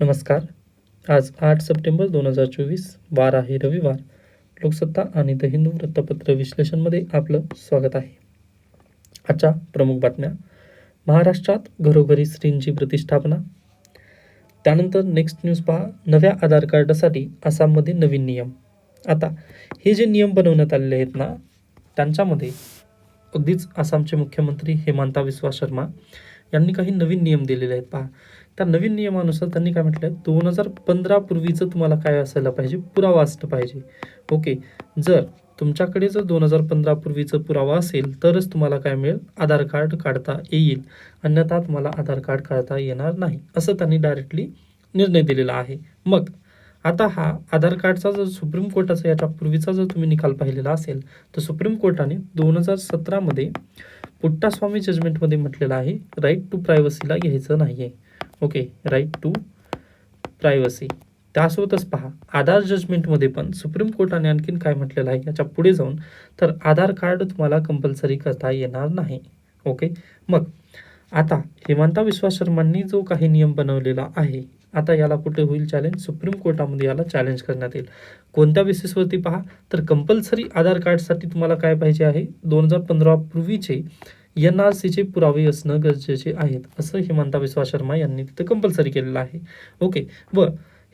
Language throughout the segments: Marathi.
नमस्कार. आज आठ सप्टेंबर दोन हजार चोवीस वार आहे रविवार. लोकसत्ता आणि द हिंदू वृत्तपत्र विश्लेषणमध्ये आपलं स्वागत आहे. आजच्या प्रमुख बातम्या. महाराष्ट्रात घरोघरी स्त्रींची प्रतिष्ठापना. त्यानंतर नेक्स्ट न्यूज पहा. नव्या आधार कार्डासाठी आसाममध्ये नवीन नियम. आता हे जे नियम बनवण्यात आलेले आहेत ना त्यांच्यामध्ये अगदीच आसामचे मुख्यमंत्री हेमंता विश्वा शर्मा यांनी काही नवीन नियम दिलेले आहेत. पहा. त्या नवीन नियमानुसार त्यांनी काय म्हटलं दोन हजार पंधरापूर्वीचं तुम्हाला काय असायला पाहिजे पुरावा असलं पाहिजे. ओके. जर तुमच्याकडे जर दोन हजार पंधरापूर्वीचं पुरावा असेल तरच तुम्हाला काय मिळेल? आधार कार्ड काढता येईल. अन्यथा तुम्हाला आधार कार्ड काढता येणार नाही. असं त्यांनी डायरेक्टली निर्णय दिलेला आहे. मग आता हा आधार कार्डचा जर सुप्रीम कोर्टाचा याच्या पूर्वीचा जर तुम्ही निकाल पाहिलेला असेल तर सुप्रीम कोर्टाने दोन हजार सतरामध्ये पुट्टास्वामी जजमेंटमध्ये म्हटलेलं आहे राईट टू प्रायव्हसीला घ्यायचं नाही आहे ओके राईट टू प्रायव्हसी त्यासोबतच पहा आधार जजमेंटमध्ये पण सुप्रीम कोर्टाने आणखीन काय म्हटलेलं आहे याच्यापुढे जाऊन तर आधार कार्ड तुम्हाला कंपल्सरी करता येणार नाही. ओके मग आता हेमंता विश्वा शर्मांनी जो काही नियम बनवलेला आहे आता याला कुठे होईल चॅलेंज सुप्रीम कोर्टामध्ये याला चॅलेंज करण्यात येईल. कोणत्या बेसिसवरती पहा? तर कंपल्सरी आधार कार्डसाठी तुम्हाला काय पाहिजे आहे? दोन हजार पंधरा पूर्वीचे एन आर सीचे पुरावे असणं गरजेचे आहेत. असं हेमंता बिस्वा शर्मा यांनी तिथं कंपल्सरी केलेलं आहे. ओके व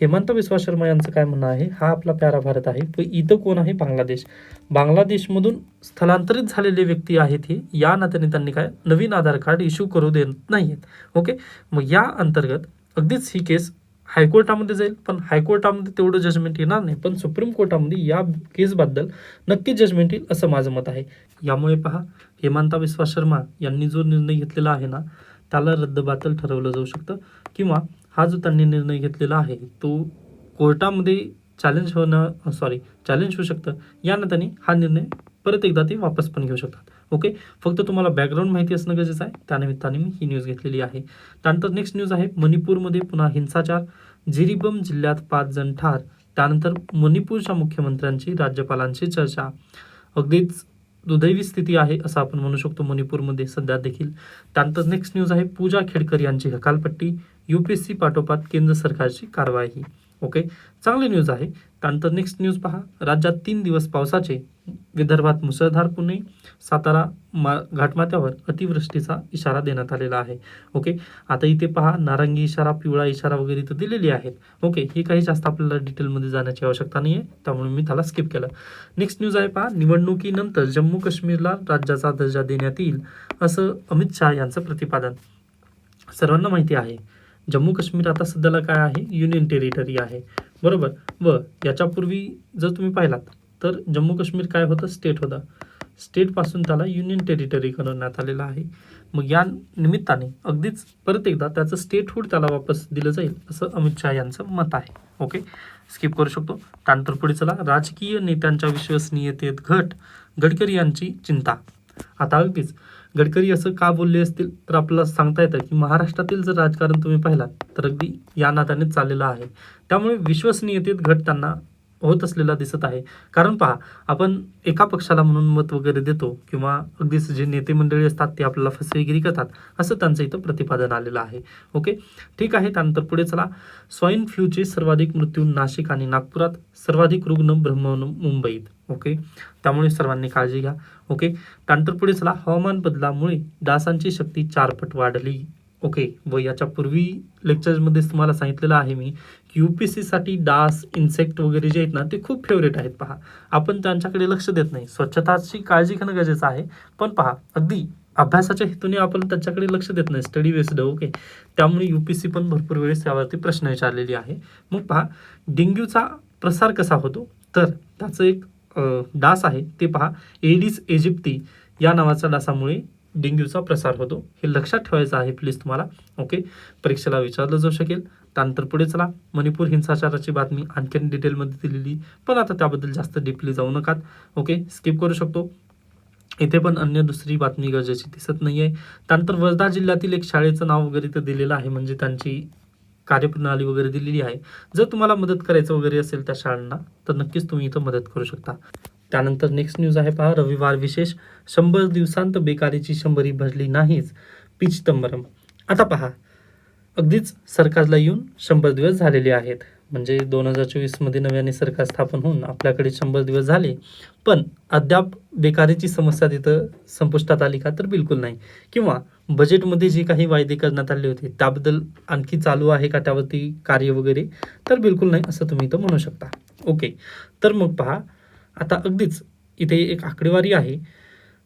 हेमंत बिस्वा शर्मा यांचं काय म्हणणं आहे? हा आपला प्यारा भारत आहे. व इथं कोण आहे? बांगलादेश. बांगलादेशमधून स्थलांतरित झालेले व्यक्ती आहेत हे. या नात्याने त्यांनी काय? नवीन आधार कार्ड इश्यू करू देत नाही आहेत ओके मग या अंतर्गत अगदीच ही केस हायकोर्टामध्ये जाईल पण हायकोर्टामध्ये तेवढं जजमेंट येणार नाही. पण सुप्रीम कोर्टामध्ये या केसबद्दल नक्की जजमेंट येईल असं माझं मत आहे. यामुळे पहा हेमंता विश्वास शर्मा यांनी जो निर्णय घेतलेला आहे ना त्याला रद्दबातल ठरवलं जाऊ शकतं. किंवा हा जो त्यांनी निर्णय घेतलेला आहे तो कोर्टामध्ये चॅलेंज होणं सॉरी चॅलेंज होऊ शकतं. या नात्याने हा निर्णय परत एकदा ते वापस पण घेऊ शकतात. ओके? फक्त तुम्हाला बॅकग्राऊंड माहिती असणं गरजेचं आहे. त्यानिमित्ताने मी ही न्यूज घेतलेली आहे. त्यानंतर नेक्स्ट न्यूज आहे मणिपूरमध्ये पुन्हा हिंसाचार. झिरिबम जिल्ह्यात पाच जण ठार. त्यानंतर मणिपूरच्या मुख्यमंत्र्यांची राज्यपालांची चर्चा. अगदीच दुदैवी स्थिती आहे असं आपण म्हणू शकतो मणिपूरमध्ये सध्या देखील. त्यानंतर नेक्स्ट न्यूज आहे पूजा खेडकर यांची हकालपट्टी. सी पाठोपाठ केंद्र सरकारची कारवाई. ओके? चांगली न्यूज आहे. त्यानंतर नेक्स्ट न्यूज पहा. राज्यात तीन दिवस पावसाचे. विदर्भात मुसळधार पुणे सातारा मा घाटमाथ्यावर अतिवृष्टीचा इशारा देण्यात आलेला आहे. ओके? आता इथे पहा नारंगी इशारा पिवळा इशारा वगैरे इथं दिलेली आहेत. ओके? हे काही जास्त आपल्याला डिटेलमध्ये जाण्याची आवश्यकता नाही आहे त्यामुळे मी त्याला स्किप केलं. नेक्स्ट न्यूज आहे पहा निवडणुकीनंतर जम्मू काश्मीरला राज्याचा दर्जा देण्यात येईल असं अमित शहा यांचं प्रतिपादन. सर्वांना माहिती आहे जम्मू काश्मीर आता सध्याला काय आहे? युनियन टेरिटरी आहे. बरोबर? व याच्यापूर्वी जर तुम्ही पाहिलात तर जम्मू काश्मीर काय होतं? स्टेट होतं. स्टेटपासून त्याला युनियन टेरिटरी करण्यात आलेलं आहे. मग या निमित्ताने अगदीच परत एकदा त्याचं स्टेटहूड त्याला वापस दिलं जाईल असं अमित शहा यांचं मत आहे. ओके स्किप करू शकतो. त्यानंतर पुढे चला. राजकीय नेत्यांच्या विश्वसनीयतेत घट. गडकरी यांची चिंता. आता अगदीच गडकरी असं का बोलले असतील? तर आपल्याला सांगता येतं की महाराष्ट्रातील जर राजकारण तुम्ही पाहिलात तर अगदी या नात्याने चाललेलं आहे. त्यामुळे विश्वसनीयतेत घट त्यांना होत असलेला दिसत आहे. कारण पहा आपण एका पक्षाला म्हणून मत वगैरे देतो किंवा अगदीच जे नेते मंडळी असतात ते आपल्याला फसवेगिरी करतात असं त्यांचं इथं प्रतिपादन आलेलं आहे. ओके? ठीक आहे त्यानंतर पुढे चला. स्वाईन फ्लूचे सर्वाधिक मृत्यू नाशिक आणि नागपुरात सर्वाधिक रुग्ण ब्रह्म मुंबईत. ओके? त्यामुळे सर्वांनी काळजी घ्या. ओके? त्यानंतर पुढे चला. हवामान बदलामुळे डासांची शक्ती चारपट वाढली. ओके व याच्या पूर्वी लेक्चर्समध्येच तुम्हाला सांगितलेलं आहे मी की यू पी सीसाठी डास इन्सेक्ट वगैरे जे आहेत ना ते खूप फेवरेट आहेत. पहा आपण त्यांच्याकडे लक्ष देत नाही. स्वच्छताची काळजी घेणं गरजेचं आहे. पण पहा अगदी अभ्यासाच्या हेतूने आपण त्याच्याकडे लक्ष देत नाही. स्टडी बेस्ड ओके त्यामुळे यू पी सी पण भरपूर वेळेस यावरती प्रश्न विचारलेली आहे. मग पहा डेंग्यूचा प्रसार कसा होतो? तर त्याचं एक डास आहे. ते पहा एडिस एजिप्ती या नावाच्या डासामुळे डेंग्यूचा प्रसार होतो. हे लक्षात ठेवायचं आहे प्लीज तुम्हाला. ओके परीक्षेला विचारलं जाऊ शकेल. त्यानंतर पुढे चला. मणिपूर हिंसाचाराची बातमी आणखीन डिटेलमध्ये दिलेली. पण आता त्याबद्दल जास्त डीपली जाऊ नकात. ओके स्किप करू शकतो. इथे पण अन्य दुसरी बातमी गरजेची दिसत नाही आहे त्यानंतर वर्धा जिल्ह्यातील एक शाळेचं नाव वगैरे इथं दिलेलं आहे. म्हणजे त्यांची कार्यप्रणाली वगैरे दिलेली आहे. जर तुम्हाला मदत करायचं वगैरे असेल त्या शाळांना तर नक्कीच तुम्ही इथं मदत करू शकता. त्यानंतर नेक्स्ट न्यूज आहे पहा रविवार विशेष. शंभर दिवसांत बेकारीची शंभरी भरली नाहीच. पी चिदंबरम. आता पहा अगदीच सरकारला येऊन शंभर दिवस झालेले आहेत. म्हणजे दोन हजार चोवीसमध्ये नव्याने सरकार स्थापन होऊन आपल्याकडे शंभर दिवस झाले. पण अद्याप बेकारीची समस्या तिथं संपुष्टात आली का तर बिलकुल नाही. किंवा बजेटमध्ये जे काही वायदे करण्यात आले होते त्याबद्दल आणखी चालू आहे का त्यावरती कार्य वगैरे? तर बिलकुल नाही असं तुम्ही इथं म्हणू शकता. ओके तर मग पहा आता अगदीच इथे एक आकडेवारी आहे.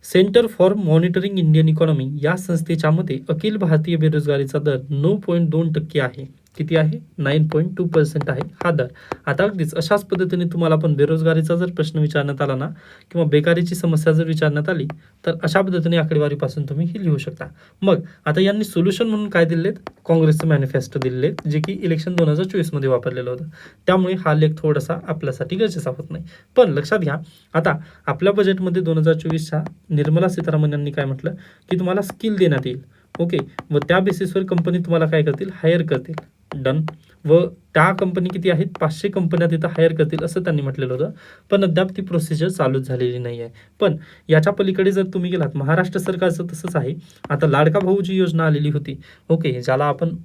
Centre for monitoring Indian economy या संस्थेच्या मते अखिल भारतीय बेरोजगारीचा दर नऊ पॉईंट दोन टक्के आहे. किती आहे? नाईन पॉईंट टू पर्सेंट आहे. हा दर. आता अगदीच अशाच पद्धतीने तुम्हाला पण बेरोजगारीचा जर प्रश्न विचारण्यात आला ना किंवा बेकारीची समस्या जर विचारण्यात आली तर अशा पद्धतीने आकडेवारीपासून तुम्ही ही लिहू शकता. मग आता यांनी सोल्युशन म्हणून काय दिलेत? काँग्रेसचं मॅनिफेस्टो दिलेले आहेत, जे की इलेक्शन दोन हजार चोवीसमध्ये वापरलेलं होतं. त्यामुळे हा लेख थोडासा आपल्यासाठी गरजेचा होत नाही. पण लक्षात घ्या आता आपल्या बजेटमध्ये दोन हजार चोवीसच्या निर्मला सीतारामन यांनी काय म्हटलं? की तुम्हाला स्किल देण्यात येईल. ओके. व त्या बेसिसवर कंपनी तुम्हाला काय करतील? हायर करतील. डन व त्या कंपनी किती आहेत? पाचशे कंपन्या तिथं हायर करतील असं त्यांनी म्हटलेलं होतं. पण अद्याप ती प्रोसिजर चालूच झालेली नाही आहे. पण याच्या पलीकडे जर तुम्ही गेलात महाराष्ट्र सरकारचं तसंच आहे. आता लाडका भाऊ जी योजना आलेली होती. ओके ज्याला आपण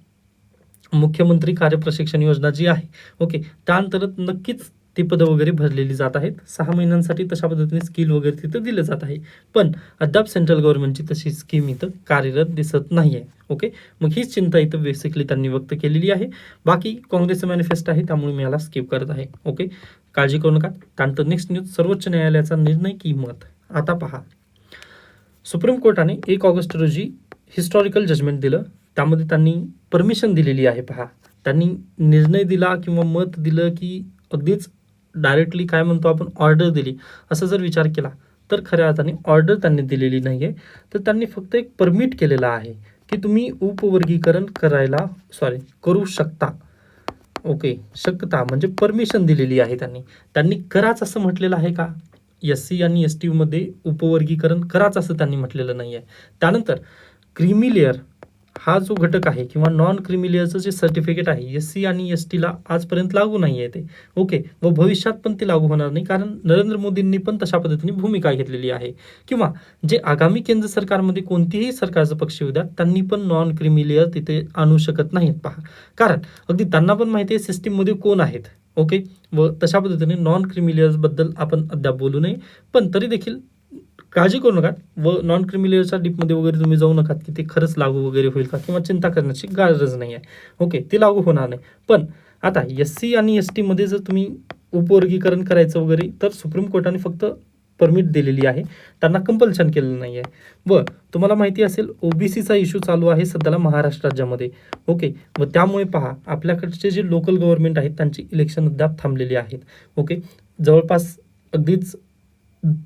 मुख्यमंत्री कार्यप्रशिक्षण योजना जी आहे ओके त्या अंतर्गत नक्कीच ती पदं वगैरे भरलेली जात आहेत. सहा महिन्यांसाठी तशा पद्धतीने स्किल वगैरे तिथं दिलं जात आहे. पण अद्याप सेंट्रल गव्हर्नमेंटची तशी स्कीम इथं कार्यरत दिसत नाही आहे ओके मग हीच चिंता इथं बेसिकली त्यांनी व्यक्त केलेली आहे. बाकी काँग्रेसचं मॅनिफेस्ट आहे त्यामुळे मी याला स्किप करत आहे. ओके काळजी करू नका. त्यानंतर नेक्स्ट न्यूज सर्वोच्च न्यायालयाचा निर्णय की मत. आता पहा. सुप्रीम कोर्टाने एक ऑगस्ट रोजी हिस्टॉरिकल जजमेंट दिलं. त्यामध्ये त्यांनी परमिशन दिलेली आहे. पहा. त्यांनी निर्णय दिला किंवा मत दिलं की अगदीच डायरेक्टली काय म्हणतो आपण ऑर्डर दिली. असं जर विचार केला तर खऱ्या अर्थाने ऑर्डर त्यांनी दिलेली नाही आहे तर त्यांनी फक्त एक परमिट केलेला आहे की तुम्ही उपवर्गीकरण करायला सॉरी करू शकता. ओके शकता. म्हणजे परमिशन दिलेली आहे त्यांनी. त्यांनी कराच असं म्हटलेलं आहे का? एस सी आणि एस टीमध्ये उपवर्गीकरण कराच असं त्यांनी म्हटलेलं नाही आहे त्यानंतर क्रिमिलेअर हा जो घटक आहे किंवा नॉन क्रिमिलियरचं जे सर्टिफिकेट आहे एस सी आणि एस टीला आजपर्यंत लागू नाही आहे ते. ओके व भविष्यात पण ते लागू होणार नाही. कारण नरेंद्र मोदींनी पण तशा पद्धतीने भूमिका घेतलेली आहे. किंवा जे आगामी केंद्र सरकारमध्ये कोणतीही सरकारचं पक्ष येऊ द्या त्यांनी पण नॉन क्रिमिलियर तिथे आणू शकत नाहीत पहा. कारण अगदी त्यांना पण माहिती आहे सिस्टीममध्ये कोण आहेत. ओके व तशा पद्धतीने नॉन क्रिमिलियर्सबद्दल आपण अद्याप बोलू नये. पण तरी देखील काळजी करू नका. व नॉन क्रिमिलियरच्या डीपमध्ये वगैरे तुम्ही जाऊ नका की ते खरंच लागू वगैरे होईल का किंवा चिंता करण्याची गरज नाही आहे ओके ते लागू होणार नाही. पण आता एस सी आणि एस टीमध्ये जर तुम्ही उपवर्गीकरण करायचं वगैरे तर सुप्रीम कोर्टाने फक्त परमिट दिलेली आहे. त्यांना कंपल्शन केलेलं नाही आहे व तुम्हाला माहिती असेल ओबीसीचा इश्यू चालू आहे सध्याला महाराष्ट्र राज्यामध्ये. ओके व त्यामुळे पहा आपल्याकडचे जे लोकल गव्हर्नमेंट आहेत त्यांची इलेक्शन अद्याप थांबलेली आहेत. ओके जवळपास अगदीच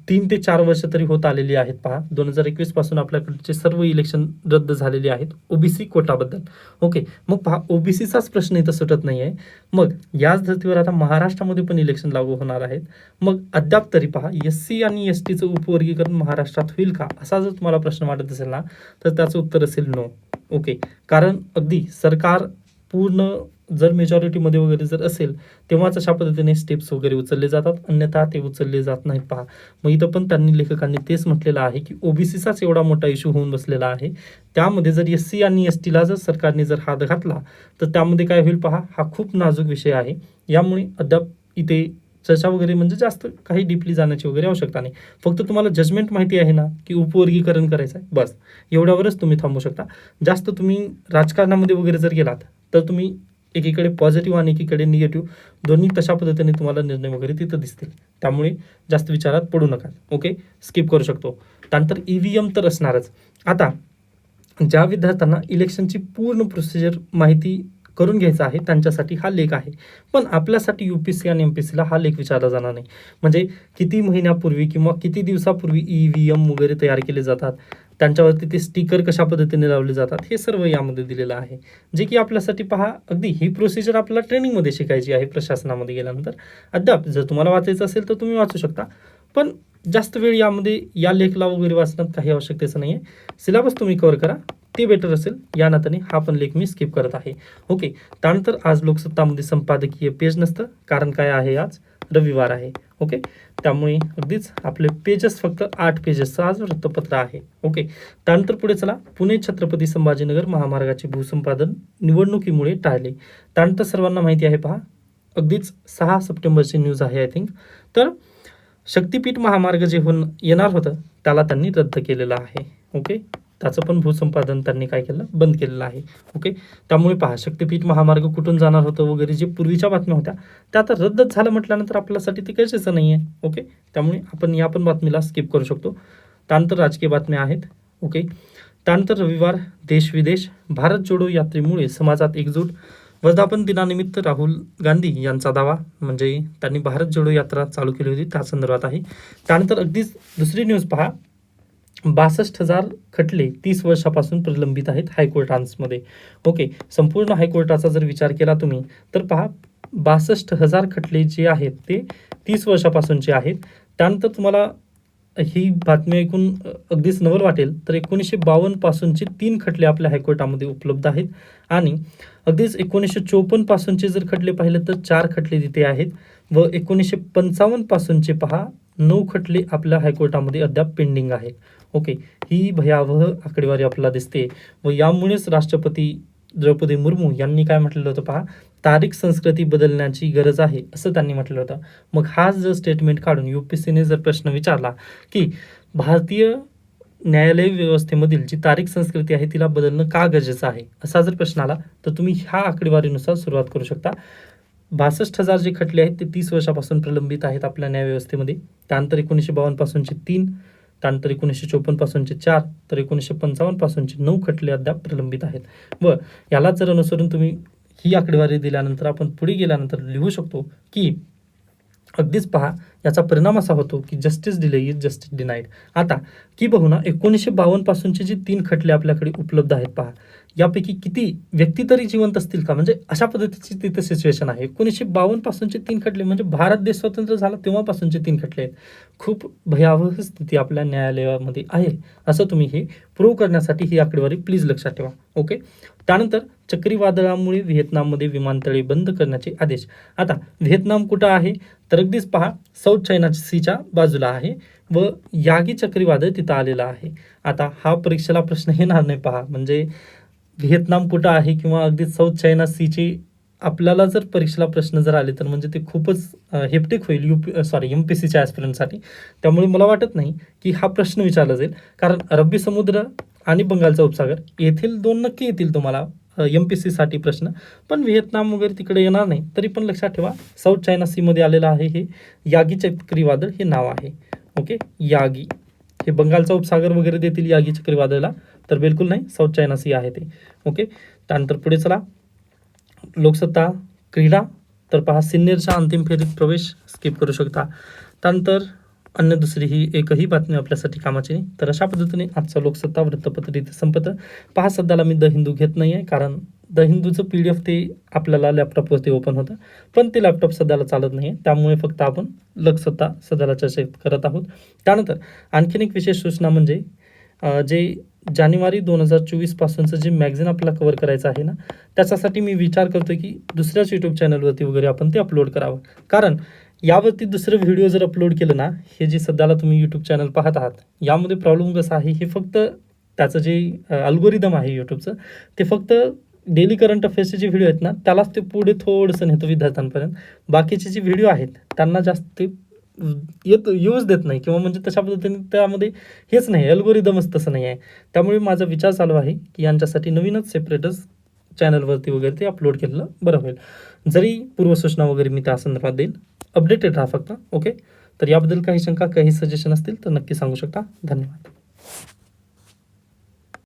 तीन ते चार वर्ष तरी होत आलेली आहेत पहा. दोन हजार एकवीसपासून आपल्याकडचे सर्व इलेक्शन रद्द झालेले आहेत. ओबीसी कोटाबद्दल. ओके मग पहा ओबीसीचाच प्रश्न इथं सुटत नाही आहे मग याच धर्तीवर आता महाराष्ट्रामध्ये पण इलेक्शन लागू होणार आहेत. मग अद्याप तरी पहा एस सी आणि एस टीचं उपवर्गीकरण महाराष्ट्रात होईल का? असा जर तुम्हाला प्रश्न वाटत असेल ना तर त्याचं उत्तर असेल नो ओके कारण अगदी सरकार पूर्ण जर मेजॉरिटीमध्ये वगैरे जर असेल तेव्हाच अशा पद्धतीने स्टेप्स वगैरे उचलले जातात. अन्यथा ते उचलले जात नाहीत पहा. मग इथं पण त्यांनी लेखकांनी तेच म्हटलेलं आहे की ओबीसीचाच एवढा मोठा इश्यू होऊन बसलेला आहे. त्यामध्ये जर एस सी आणि एस टीला जर सरकारने जर हात घातला तर त्यामध्ये काय होईल पहा हा खूप नाजूक विषय आहे. यामुळे अद्याप इथे चर्चा वगैरे म्हणजे जास्त काही डीपली जाण्याची वगैरे आवश्यकता नाही. फक्त तुम्हाला जजमेंट माहिती आहे ना की उपवर्गीकरण करायचं आहे बस. एवढ्यावरच तुम्ही थांबू शकता. जास्त तुम्ही राजकारणामध्ये वगैरे जर गेलात तर तुम्ही एकीकडे पॉझिटिव्ह आणि एकीकडे निगेटिव्ह दोन्ही तशा पद्धतीने तुम्हाला निर्णय वगैरे तिथं दिसतील. त्यामुळे जास्त विचारात पडू नका. ओके स्किप करू शकतो. त्यानंतर ई व्ही एम तर असणारच. आता ज्या विद्यार्थ्यांना इलेक्शनची पूर्ण प्रोसिजर माहिती करून घ्यायचा आहे त्यांच्यासाठी हा लेख आहे. पण आपल्यासाठी यू पी सी आणि एम पी सीला हा लेख विचारला जाणार नाही. म्हणजे किती महिन्यापूर्वी किंवा किती दिवसापूर्वी ई व्ही एम वगैरे तयार केले जातात? त्यांच्यावरती ते स्टिकर कशा पद्धतीने लावले जातात? हे सर्व यामध्ये दिलेलं आहे. जे की आपल्यासाठी पहा अगदी ही प्रोसिजर आपल्याला ट्रेनिंगमध्ये शिकायची आहे प्रशासनामध्ये गेल्यानंतर. अद्याप जर तुम्हाला वाचायचं असेल तर तुम्ही वाचू शकता. पण जास्त वेळ यामध्ये या लेखला वगैरे वाचण्यात काही आवश्यकतेचं नाही आहे सिलेबस तुम्ही कव्हर करा. ते बेटर असेल. या नात्याने हा पण लेख मी स्किप करत आहे. ओके त्यानंतर आज लोकसत्तामध्ये संपादकीय पेज नसतं. कारण काय आहे आज? रविवार आहे. ओके त्यामुळे अगदीच आपले पेजेस फक्त आठ पेजेसचं आज वृत्तपत्र आहे. ओके त्यानंतर पुढे चला. पुणे छत्रपती संभाजीनगर महामार्गाचे भूसंपादन निवडणुकीमुळे टाळले. त्यानंतर सर्वांना माहिती आहे पहा. अगदीच सहा सप्टेंबरची न्यूज आहे आय थिंक तर शक्तिपीठ महामार्ग जे होऊन येणार होतं त्याला त्यांनी रद्द केलेलं आहे. ओके त्याचं पण भूसंपादन त्यांनी काय केलं? बंद केलेलं आहे. ओके त्यामुळे पहा शक्तिपीठ महामार्ग कुठून जाणार होतं वगैरे जे पूर्वीच्या बातम्या होत्या त्या आता रद्दच झालं म्हटल्यानंतर आपल्यासाठी ते गरजेचं नाही आहे ओके त्यामुळे आपण या पण बातमीला स्किप करू शकतो. त्यानंतर राजकीय बातम्या आहेत. ओके त्यानंतर रविवार देश विदेश भारत जोडो यात्रेमुळे समाजात एकजूट वर्धापन दिनानिमित्त राहुल गांधी यांचा दावा म्हणजे त्यांनी भारत जोडो यात्रा चालू केली होती त्या संदर्भात आहे. त्यानंतर अगदीच दुसरी न्यूज पहा. बासष्ट हजार खटले तीस वर्षापासून प्रलंबित आहेत हायकोर्टांसमध्ये ओके संपूर्ण हायकोर्टाचा जर विचार केला तुम्ही तर पहा बासष्ट हजार खटले जे आहेत ते तीस वर्षापासूनचे आहेत. त्यानंतर तुम्हाला ही बातमी ऐकून अगदीच नवल वाटेल तर एकोणीसशे बावन्नपासूनचे तीन खटले आपल्या हायकोर्टामध्ये उपलब्ध आहेत. आणि अगदीच एकोणीसशे चोपन्नपासूनचे जर खटले पाहिले तर चार खटले तिथे आहेत. व एकोणीसशे पंचावन्नपासूनचे पहा नऊ खटले आपल्या हायकोर्टामध्ये अद्याप पेंडिंग आहे ओके ही भयावह आकडेवारी आपल्याला दिसते. व यामुळेच राष्ट्रपती द्रौपदी मुर्मू यांनी काय म्हटलेलं होतं पहा तारीख संस्कृती बदलण्याची गरज आहे असं त्यांनी म्हटलं होतं. मग हा जर स्टेटमेंट काढून यू पी सीने जर प्रश्न विचारला की भारतीय न्यायालय व्यवस्थेमधील जी तारीख संस्कृती आहे तिला बदलणं का गरजेचं आहे? असा जर प्रश्न आला तर तुम्ही ह्या आकडेवारीनुसार सुरुवात करू शकता. बासष्ट हजार जे खटले आहेत ते तीस वर्षापासून प्रलंबित आहेत आपल्या न्यायव्यवस्थेमध्ये त्यानंतर एकोणीसशे बावन्नपासूनचे तीन त्यानंतर एकोणीसशे चोपन्नपासूनचे चार तर एकोणीसशे पंचावन्नपासूनचे नऊ खटले अद्याप प्रलंबित आहेत. व याला जर अनुसरून तुम्ही ही आकडेवारी दिल्यानंतर आपण पुढे गेल्यानंतर लिहू शकतो की अगदीच पहा याचा परिणाम असा होतो की justice delay is justice denied आता की बघू ना एकोणीसशे बावन्न पासूनचे जे तीन खटले आपल्याकडे उपलब्ध आहेत पहा. यापैकी किती व्यक्ती तरी जिवंत असतील का? म्हणजे अशा पद्धतीची तिथं सिच्युएशन आहे. एकोणीसशे बावन्न पासूनचे तीन खटले म्हणजे भारत देश स्वतंत्र झाला तेव्हापासूनचे तीन खटले आहेत. खूप भयावह स्थिती आपल्या न्यायालयामध्ये आहे असं तुम्ही हे प्रूव्ह करण्यासाठी ही आकडेवारी प्लीज लक्षात ठेवा. ओके त्यानंतर चक्रीवादळामुळे व्हिएतनाममध्ये विमानतळे बंद करण्याचे आदेश. आता व्हिएतनाम कुठं आहे? तर अगदीच पहा साऊथ चायना सीच्या बाजूला आहे व यागी चक्रीवादळ तिथं आलेलं आहे. आता हा परीक्षेला प्रश्न येणार नाही पहा. म्हणजे व्हिएतनाम कुठं आहे किंवा अगदी साऊथ चायना सीची आपल्याला जर परीक्षेला प्रश्न जर आले तर म्हणजे ते खूपच हेप्टिक होईल U P sorry M P सीच्या ॲस्पिरंटसाठी त्यामुळे मला वाटत नाही की हा प्रश्न विचारला जाईल. कारण अरबी समुद्र आणि बंगालचा उपसागर येथील दोन नक्की येतील तुम्हाला एम पी सीसाठी प्रश्न. पण व्हिएतनाम वगैरे तिकडे येणार नाही. तरी पण लक्षात ठेवा साऊथ चायना सीमध्ये आलेलं आहे हे यागी चक्रीवादळ हे नाव आहे. ओके? यागी. हे बंगालचा उपसागर वगैरे देतील यागी चक्रीवादळाला. तर बिलकुल नाही. साऊथ चायना सी आहे ते. ओके त्यानंतर पुढे चला. लोकसत्ता क्रीडा. तर पहा सिनियरच्या अंतिम फेरीत प्रवेश स्किप करू शकता. त्यानंतर अन्य दुसरी ही एकही बातमी आपल्यासाठी कामाची नाही. तर अशा पद्धतीने आजचा लोकसत्ता वृत्तपत्र इथे संपत. पहा सध्याला मी द हिंदू घेत नाही आहे कारण द हिंदूचं पी डी एफ ते आपल्याला लॅपटॉपवरती ओपन होतं. पण ते लॅपटॉप सध्याला चालत नाही आहे त्यामुळे फक्त आपण लोकसत्ता सध्याला चर्चा करत आहोत. त्यानंतर आणखीन एक विशेष सूचना म्हणजे जे जानेवारी दोन हजार चोवीसपासूनचं जे मॅगझिन आपल्याला कवर करायचं आहे ना त्याच्यासाठी मी विचार करतो की दुसऱ्याच यूट्यूब चॅनलवरती वगैरे आपण ते अपलोड करावं. कारण यावरती दुसरं व्हिडिओ जर अपलोड केलं ना हे जे सध्याला तुम्ही यूट्यूब चॅनल पाहत आहात यामध्ये प्रॉब्लेम कसा आहे हे फक्त त्याचं जे अल्गोरिदम आहे यूट्यूबचं ते फक्त डेली करंट अफेअर्सचे जे व्हिडिओ आहेत ना त्यालाच ते पुढे थोडंसं नेतो विद्यार्थ्यांपर्यंत. बाकीचे जे व्हिडिओ आहेत त्यांना जास्त ते येत यूज देत नाही. किंवा म्हणजे तशा पद्धतीने त्यामध्ये हेच नाही. अल्गोरिदमच तसं नाही आहे. त्यामुळे माझा विचार चालू आहे की यांच्यासाठी नवीनच सेपरेटच चॅनलवरती वगैरे ते अपलोड केलेलं बरं होईल. जरी पूर्वसूचना वगैरे मी त्या संदर्भात देईल अपडेटेड राहा फक्त. ओके तर याबद्दल काही शंका काही सजेशन असतील तर नक्की सांगू शकता. धन्यवाद.